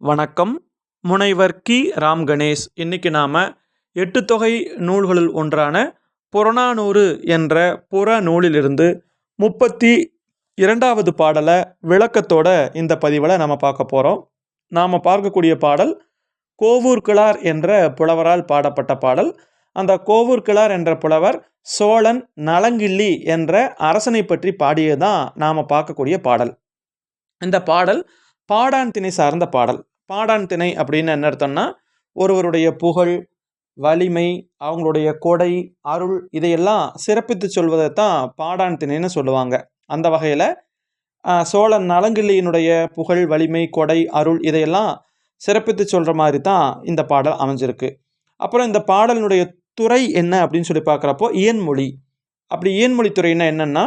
வணக்கம். முனைவர் கி. ராம் கணேஷ். இன்னைக்கு நாம் எட்டு தொகை நூல்களில் ஒன்றான புறநானூறு என்ற புற நூலிலிருந்து முப்பத்தி இரண்டாவது பாடலை விளக்கத்தோட இந்த பதிவில் நம்ம பார்க்க போகிறோம் நாம் பார்க்கக்கூடிய பாடல் கோவூர் கிளார் என்ற புலவரால் பாடப்பட்ட பாடல். அந்த கோவூர் கிளார் என்ற புலவர் சோழன் நலங்கிள்ளி என்ற அரசனை பற்றி பாடியதான் நாம் பார்க்கக்கூடிய பாடல். இந்த பாடல் பாடான் திணை சார்ந்த பாடல். பாடான் திணை அப்படின்னு என்ன அர்த்தம்னா ஒருவருடைய புகழ் வலிமை அவங்களுடைய கொடை அருள் இதையெல்லாம் சிறப்பித்து சொல்வதை தான் பாடான் திணைன்னு சொல்லுவாங்க. அந்த வகையில் சோழன் நலங்கிள்ளியினுடைய புகழ் வலிமை கொடை அருள் இதையெல்லாம் சிறப்பித்து சொல்கிற மாதிரி தான் இந்த பாடல் அமைஞ்சிருக்கு. அப்புறம் இந்த பாடலினுடைய துறை என்ன அப்படின்னு சொல்லி பார்க்குறப்போ இயன்மொழி. அப்படி இயன்மொழி துறைன்னா என்னென்னா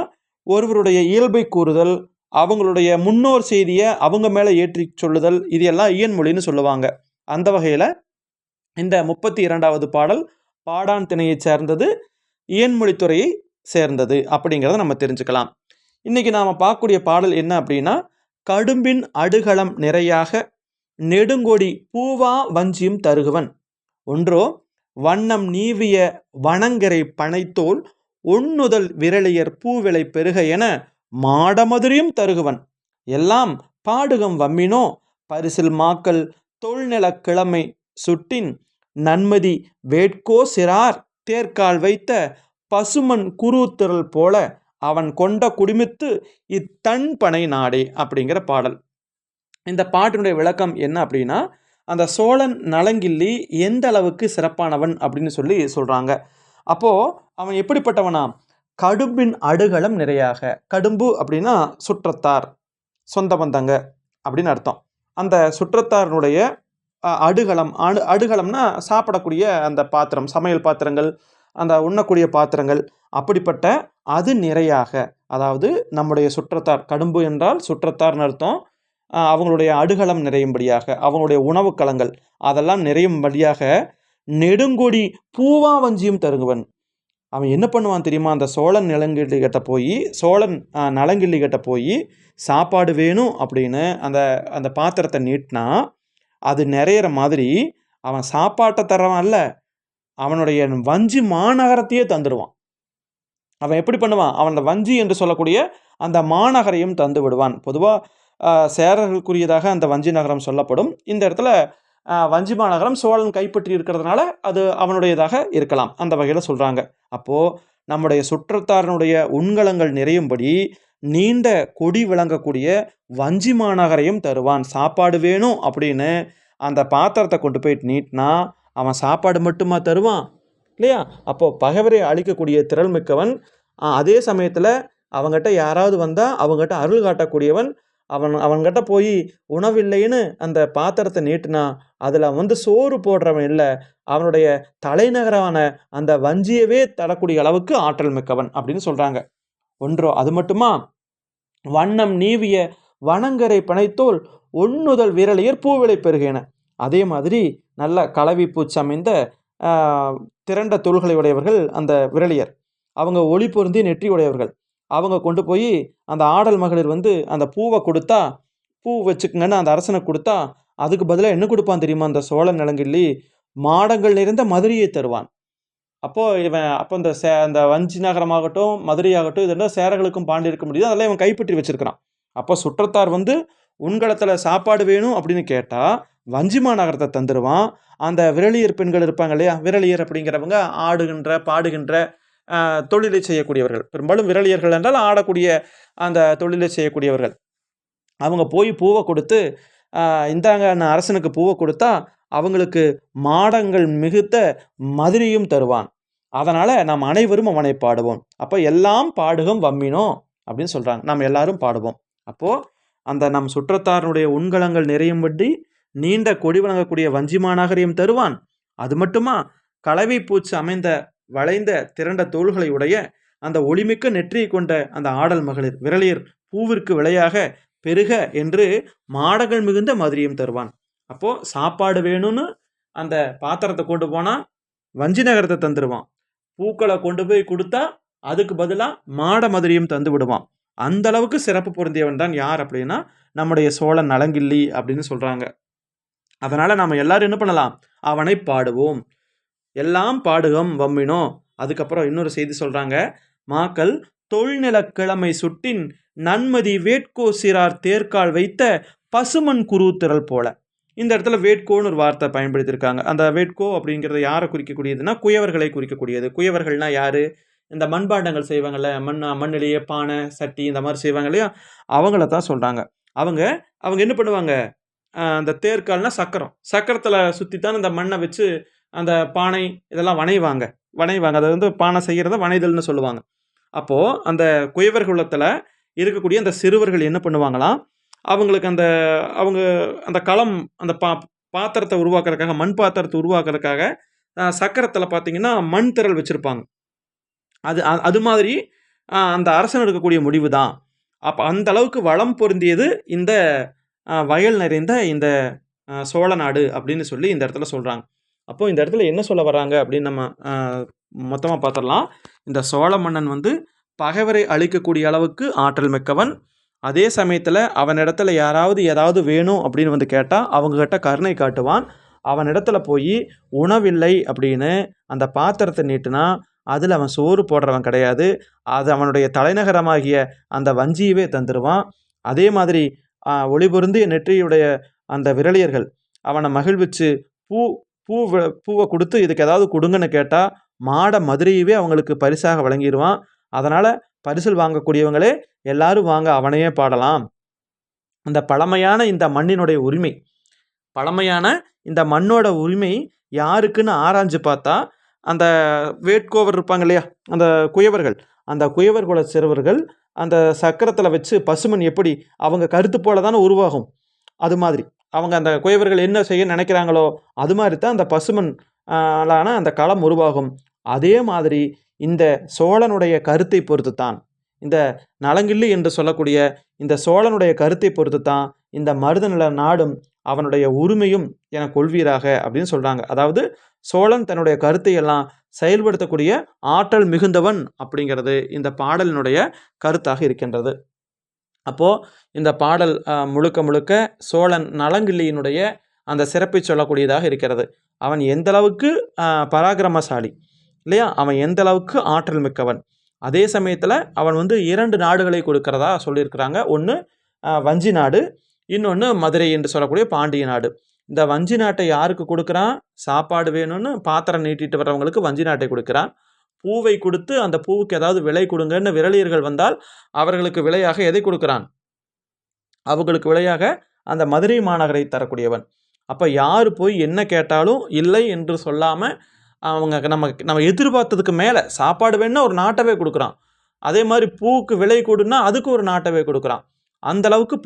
ஒருவருடைய இயல்பை கூறுதல் அவங்களுடைய முன்னோர் செய்தியை அவங்க மேலே ஏற்றி சொல்லுதல் இது எல்லாம் இயன்மொழின்னு சொல்லுவாங்க. அந்த வகையில் இந்த முப்பத்தி இரண்டாவது பாடல் பாடான் திணையை சேர்ந்தது இயன்மொழித்துறையை சேர்ந்தது அப்படிங்கிறத நம்ம தெரிஞ்சுக்கலாம். இன்றைக்கி நாம் பார்க்கக்கூடிய பாடல் என்ன அப்படின்னா கடும்பின் அடுகளம் நிறையாக நெடுங்கொடி பூவா வஞ்சியும் தருகுவன். ஒன்றோ வண்ணம் நீவிய வனங்கரை பனைத்தோல் ஒண்ணுதல் விரலியர் பூவிலை பெருக என மாடமதுரையும் தருகுவன். எல்லாம் பாடுகம் வம்மினோ பரிசில் மாக்கள் தொல்நிலக் கிழமை சுட்டின் நன்மதி வேட்கோ சிறார் தேர்கால் வைத்த பசுமன் குருத்திரல் போல அவன் கொண்ட குடிமித்து இத்தன் பனை நாடே அப்படிங்கிற பாடல். இந்த பாட்டினுடைய விளக்கம் என்ன அப்படின்னா அந்த சோழன் நலங்கிள்ளி எந்த அளவுக்கு சிறப்பானவன் அப்படின்னு சொல்லி சொல்கிறாங்க அப்போது அவன் எப்படிப்பட்டவனா? கடும்பின் அடுகளம் நிறையாக. கடும்பு அப்படின்னா சுற்றத்தார் சொந்த பந்தங்க அப்படின்னு அர்த்தம். அந்த சுற்றத்தாரனுடைய அடுகளம் அடு அடுகளம்னா சாப்பிடக்கூடிய அந்த பாத்திரம் சமையல் பாத்திரங்கள் அந்த உண்ணக்கூடிய பாத்திரங்கள் அப்படிப்பட்ட அது நிறையாக. அதாவது நம்முடைய சுற்றத்தார் கடும்பு என்றால் சுற்றத்தார்னு அர்த்தம். அவங்களுடைய அடுகளம் நிறையும்படியாக அவங்களுடைய உணவு களங்கள் அதெல்லாம் நிறையும்படியாக நெடுங்கொடி பூவாவஞ்சியும் தருகுவன். அவன் என்ன பண்ணுவான் தெரியுமா? அந்த சோழன் நிலங்கிள்ளிகிட்ட போய் சோழன் நலங்கிள்ளிகிட்ட போய் சாப்பாடு வேணும் அப்படின்னு அந்த அந்த பாத்திரத்தை நீட்டினா அது நிறையிற மாதிரி அவன் சாப்பாட்டை தரவான் இல்லை அவனுடைய வஞ்சி மாநகரத்தையே தந்துடுவான் அவன் எப்படி பண்ணுவான்? அவன் வஞ்சி என்று சொல்லக்கூடிய அந்த மாநகரையும் தந்து விடுவான் பொதுவாக சேரர்களுக்குரியதாக அந்த வஞ்சி நகரம் சொல்லப்படும். இந்த இடத்துல வஞ்சி மாநகரம் சோழன் கைப்பற்றி இருக்கிறதுனால அது அவனுடையதாக இருக்கலாம். அந்த வகையில் சொல்கிறாங்க அப்போது நம்முடைய சுற்றத்தாரனுடைய உண்கலங்கள் நிறையும்படி நீண்ட கொடி விளங்கக்கூடிய வஞ்சி மாநகரையும் தருவான். சாப்பாடு வேணும் அப்படின்னு அந்த பாத்திரத்தை கொண்டு போயிட்டு நீட்டினா அவன் சாப்பாடு மட்டுமா தருவான்? இல்லையா? அப்போது பகைவரை அழிக்கக்கூடிய திறன் மிக்கவன். அதே சமயத்தில் அவங்ககிட்ட யாராவது வந்தால் அவங்ககிட்ட அருள் காட்டக்கூடியவன் அவன் அவன்கிட்ட போய் உணவில்லைன்னு அந்த பாத்திரத்தை நீட்டினா அதில் வந்து சோறு போடுறவன் இல்லை. அவனுடைய தலைநகரான அந்த வஞ்சியவே தரக்கூடிய அளவுக்கு ஆற்றல் மிக்கவன் அப்படின்னு சொல்கிறாங்க ஒன்றோ அது மட்டுமா? வண்ணம் நீவிய வனங்கரை பனைத்தோல் ஒன்னுதல் விரலியர் பூவிலை பெருகின அதே மாதிரி நல்ல கலவி பூச்சமைந்த திரண்ட தொல்களை உடையவர்கள் அந்த விரலியர். அவங்க ஒளி பொருந்தி நெற்றி உடையவர்கள். அவங்க கொண்டு போய் அந்த ஆடல் மகளிர் வந்து அந்த பூவை கொடுத்தா பூ வச்சுக்கங்கன்னு அந்த அரசனை கொடுத்தா அதுக்கு பதிலாக என்ன கொடுப்பான் தெரியுமா? அந்த சோழ நிலங்கிள்ளி மாடங்கள் நிறைந்த மதுரையை தருவான். அப்போது இவன் அப்போ இந்த சே அந்த வஞ்சி நகரமாகட்டும் மதுரையாகட்டும் இதெல்லாம் சேரர்களுக்கும் பாண்டியிருக்க முடியுது. அதெல்லாம் இவன் கைப்பற்றி வச்சுருக்கிறான். அப்போ சுற்றத்தார் வந்து உண்களத்தில் சாப்பாடு வேணும் அப்படின்னு கேட்டால் வஞ்சிமா நகரத்தை தந்துடுவான் அந்த விரலியர் பெண்கள் இருப்பாங்க இல்லையா? விரலியர் அப்படிங்கிறவங்க ஆடுகின்ற பாடுகின்ற தொழிலை செய்யக்கூடியவர்கள். பெரும்பாலும் விரலியர்கள் என்றால் ஆடக்கூடிய அந்த தொழிலை செய்யக்கூடியவர்கள். அவங்க போய் பூவை கொடுத்து இந்தாங்க நான் அரசனுக்கு பூவை கொடுத்தா அவங்களுக்கு மாடங்கள் மிகுத்த மதுரையும் தருவான். அதனால் நாம் அனைவரும் அவனை பாடுவோம். அப்போ எல்லாம் பாடுகம் வம்மினோம் அப்படின்னு சொல்கிறாங்க நாம் எல்லாரும் பாடுவோம். அப்போது அந்த நம் சுற்றத்தாரனுடைய உண்கலங்கள் நிறையும்படி நீண்ட கொடி வழங்கக்கூடிய வஞ்சிமாநகரையும் தருவான். அது மட்டுமா? கலவை பூச்சு அமைந்த வளைந்த திரண்ட தோள்களை உடைய அந்த ஒளிமிக்க நெற்றியை கொண்ட அந்த ஆடல் மகளிர் விரலியர் பூவிற்கு விலையாக பெருக என்று மாடங்கள் மிகுந்த மதுரையும் தருவான். அப்போது சாப்பாடு வேணும்னு அந்த பாத்திரத்தை கொண்டு போனால் வஞ்சி நகரத்தை தந்துடுவான் பூக்களை கொண்டு போய் கொடுத்தா அதுக்கு பதிலாக மாட மதுரையும் தந்து விடுவான். அந்த அளவுக்கு சிறப்பு பொருந்தியவன் தான் யார் அப்படின்னா நம்முடைய சோழன் நலங்கிள்ளி அப்படின்னு சொல்கிறாங்க அதனால் நம்ம எல்லாரும் என்ன பண்ணலாம்? அவனை பாடுவோம். எல்லாம் பாடுகம் வம்மினோ அதுக்கப்புறம் இன்னொரு செய்தி சொல்கிறாங்க மாக்கள் தொழில்நிலக்கிழமை சுட்டின் நன்மதி வேட்கோ சிறார் தேர்கால் வைத்த பசுமன் குருத்திரல் போல. இந்த இடத்துல வேட்கோன்னு ஒரு வார்த்தை பயன்படுத்தியிருக்காங்க. அந்த வேட்கோ அப்படிங்கிறது யாரை குறிக்கக்கூடியதுன்னா குயவர்களை குறிக்கக்கூடியது. குயவர்கள்னால் யார்? இந்த மண்பாண்டங்கள் செய்வாங்கள்ல மண் மண்ணிலேயே பானை சட்டி இந்த மாதிரி செய்வாங்க இல்லையா? அவங்கள தான் சொல்கிறாங்க அவங்க அவங்க என்ன பண்ணுவாங்க? அந்த தேர்கால்னால் சக்கரம். சக்கரத்தில் சுற்றி தான் இந்த மண்ணை வச்சு அந்த பானை இதெல்லாம் வணைவாங்க. வணைவாங்க. அதை வந்து பானை செய்கிறத வணைதல்னு சொல்லுவாங்க. அப்போது அந்த குயவர் குலத்தில் இருக்கக்கூடிய அந்த சிறுவர்கள் என்ன பண்ணுவாங்களாம்? அவங்களுக்கு அந்த அவங்க அந்த களம் அந்த பா பாத்திரத்தை உருவாக்குறதுக்காக மண் பாத்திரத்தை உருவாக்குறதுக்காக சக்கரத்தில் பார்த்தீங்கன்னா மண் திரள் வச்சுருப்பாங்க. அது அது மாதிரி அந்த அரசன் எடுக்கக்கூடிய முடிவு தான் அப்போ அந்த அளவுக்கு வளம் பொருந்தியது இந்த வயல் நிறைந்த இந்த சோழ நாடு அப்படின்னு சொல்லி இந்த இடத்துல சொல்கிறாங்க அப்போ இந்த இடத்துல என்ன சொல்ல வர்றாங்க அப்படின்னு நம்ம மொத்தமாக பார்த்துடலாம். இந்த சோழ மன்னன் வந்து பகைவரை அழிக்கக்கூடிய அளவுக்கு ஆற்றல் மிக்கவன். அதே சமயத்தில் அவனிடத்துல யாராவது ஏதாவது வேணும் அப்படின்னு வந்து கேட்டால் அவங்கக்கிட்ட கருணை காட்டுவான். அவனிடத்துல போய் உணவில்லை அப்படின்னு அந்த பாத்திரத்தை நீட்டுனா அதில் அவன் சோறு போடுறவன் கிடையாது. அது அவனுடைய தலைநகரமாகிய அந்த வஞ்சியவே தந்துடுவான் அதே மாதிரி ஒளிபொருந்திய நெற்றியுடைய அந்த விரலியர்கள் அவனை மகிழ்விச்சு பூ பூ பூவை கொடுத்து இதுக்கு ஏதாவது கொடுங்கன்னு கேட்டால் மாட மதுரையவே அவங்களுக்கு பரிசாக வழங்கிடுவான் அதனால் பரிசில் வாங்கக்கூடியவங்களே எல்லாரும் வாங்க அவனையே பாடலாம். அந்த பழமையான இந்த மண்ணினுடைய உரிமை பழமையான இந்த மண்ணோட உரிமை யாருக்குன்னு ஆராய்ஞ்சு பார்த்தா அந்த வேட்கோவர் இருப்பாங்க இல்லையா அந்த குயவர்கள் அந்த குயவர் குல சிறுவர்கள் அந்த சக்கரத்தில் வச்சு பசுமன் எப்படி அவங்க கருத்து போல தானே உருவாகும். அது மாதிரி. அவங்க அந்த குயவர்கள் என்ன செய்ய நினைக்கிறாங்களோ அது மாதிரி தான் அந்த பசுமன்லான அந்த களம் உருவாகும். அதே மாதிரி இந்த சோழனுடைய கருத்தை பொறுத்து தான் இந்த நலங்கிள்ளி என்று சொல்லக்கூடிய இந்த சோழனுடைய கருத்தை பொறுத்து தான் இந்த மருதநில நாடும் அவனுடைய உரிமையும் என கொள்வீராக அப்படின்னு சொல்கிறாங்க அதாவது சோழன் தன்னுடைய கருத்தை எல்லாம் செயல்படுத்தக்கூடிய ஆற்றல் மிகுந்தவன் அப்படிங்கிறது இந்த பாடலினுடைய கருத்தாக இருக்கின்றது. அப்போது இந்த பாடல் முழுக்க முழுக்க சோழன் நலங்கிள்ளியினுடைய அந்த சிறப்பை சொல்லக்கூடியதாக இருக்கிறது. அவன் எந்த அளவுக்கு பராக்கிரமசாலி இல்லையா? அவன் எந்த அளவுக்கு ஆற்றல் மிக்கவன். அதே சமயத்தில் அவன் வந்து இரண்டு நாடுகளை கொடுக்கறதா சொல்லியிருக்கிறாங்க. ஒன்று வஞ்சி நாடு இன்னொன்று மதுரை என்று சொல்லக்கூடிய பாண்டிய நாடு. இந்த வஞ்சி நாட்டை யாருக்கு கொடுக்குறான்? சாப்பாடு வேணும்னு பாத்திரம் நீட்டிட்டு வர்றவங்களுக்கு வஞ்சி நாட்டை கொடுக்குறான். பூவை கொடுத்து அந்த பூவுக்கு ஏதாவது விலை கொடுங்கன்னு விரலியர்கள் வந்தால் அவர்களுக்கு விலையாக எதை கொடுக்குறான்? அவர்களுக்கு விலையாக அந்த மதுரை மாநகரை தரக்கூடியவன். அப்போ யார் போய் என்ன கேட்டாலும் இல்லை என்று சொல்லாமல் அவங்க நம்ம நம்ம எதிர்பார்த்ததுக்கு மேலே சாப்பாடு வேணும்னா ஒரு நாட்டவே கொடுக்குறான். அதே மாதிரி பூவுக்கு விலை கொடுன்னா அதுக்கு ஒரு நாட்டவே கொடுக்குறான். அந்த அளவுக்கு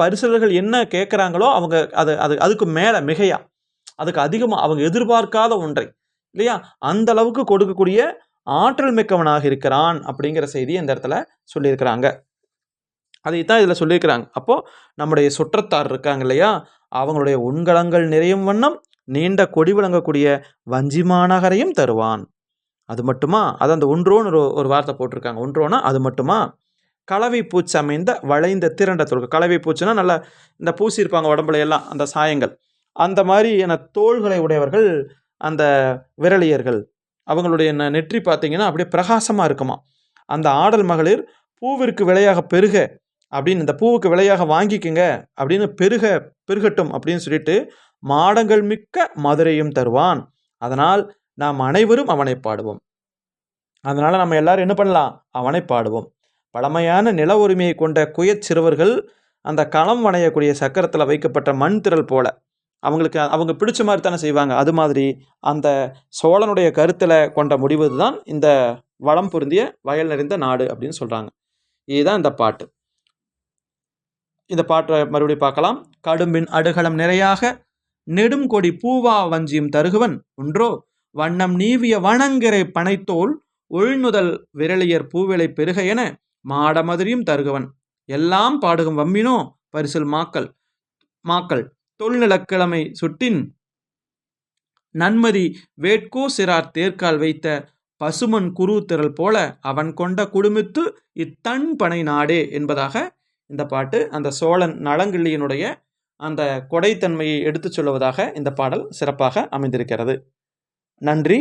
என்ன கேட்குறாங்களோ அவங்க அது அது அதுக்கு மேலே மிகையா. அதுக்கு அதிகமாக அவங்க எதிர்பார்க்காத ஒன்றை இல்லையா? அந்த அளவுக்கு கொடுக்கக்கூடிய ஆற்றல் மிக்கவனாக இருக்கிறான் அப்படிங்கிற செய்தி இந்த இடத்துல சொல்லியிருக்கிறாங்க. அதைத்தான் இதில் சொல்லியிருக்கிறாங்க. அப்போது நம்முடைய சுற்றத்தார் இருக்காங்க இல்லையா? அவங்களுடைய உண்கலங்கள் நிறையும் வண்ணம் நீண்ட கொடி விளங்கக்கூடிய வஞ்சி மாநகரையும் தருவான். அது மட்டுமா? அது அந்த ஒன்றோன்னு ஒரு ஒரு வார்த்தை போட்டிருக்காங்க. ஒன்றோனா அது மட்டுமா? கலவை பூச்சி அமைந்த வளைந்த திரண்ட தோள்கள். கலவை பூச்சினா நல்லா இந்த பூசியிருப்பாங்க உடம்புல எல்லாம் அந்த சாயங்கள். அந்த மாதிரி என தோள்களை உடையவர்கள் அந்த விரலியர்கள். அவங்களுடைய நெற்றி பார்த்தீங்கன்னா அப்படியே பிரகாசமாக இருக்குமா அந்த ஆடல் மகளிர் பூவிற்கு விலையாக பெருக அப்படின்னு இந்த பூவுக்கு விலையாக வாங்கிக்கங்க அப்படின்னு பெருக பெருகட்டும் அப்படின்னு சொல்லிட்டு மாடங்கள் மிக்க மதுரையும் தருவான். அதனால் நாம் அனைவரும் அவனை பாடுவோம். அதனால் நம்ம எல்லாரும் என்ன பண்ணலாம்? அவனை பாடுவோம். பழமையான நில உரிமையை கொண்ட குயச் சிறுவர்கள் அந்த களம் வணையக்கூடிய சக்கரத்தில் வைக்கப்பட்ட மண் திரள் போல அவங்களுக்கு அவங்க பிடிச்ச மாதிரி தானே செய்வாங்க. அது மாதிரி அந்த சோழனுடைய கருத்தில் கொண்ட முடிவு தான் இந்த வளம் பொருந்திய வயல் நிறைந்த நாடு அப்படின்னு சொல்கிறாங்க இதுதான் இந்த பாட்டு. இந்த பாட்டை மறுபடியும் பார்க்கலாம். கடும்பின் அடுகளம் நிறையாக நெடும் கொடி பூவா வஞ்சியும் தருகுவன். ஒன்றோ வண்ணம் நீவிய வனங்கிரை பனைத்தோல் உள்நுதல் விரலியர் பூவிலை பெருக என மாடமதுரியும் தருகவன். எல்லாம் பாடுகும் வம்மினோ பரிசில் மாக்கள் மாக்கள். தொல்நலக்கிழமை சுட்டின் நன்மதி வேட்கோ சிறார் தேர்கால் வைத்த பசுமன் குரு திரள் போல அவன் கொண்ட குடுமித்து இத்தன் பனை நாடே என்பதாக இந்த பாட்டு அந்த சோழன் நலங்கிள்ளியினுடைய அந்த கொடைத்தன்மையை எடுத்துச் சொல்லுவதாக இந்த பாடல் சிறப்பாக அமைந்திருக்கிறது. நன்றி.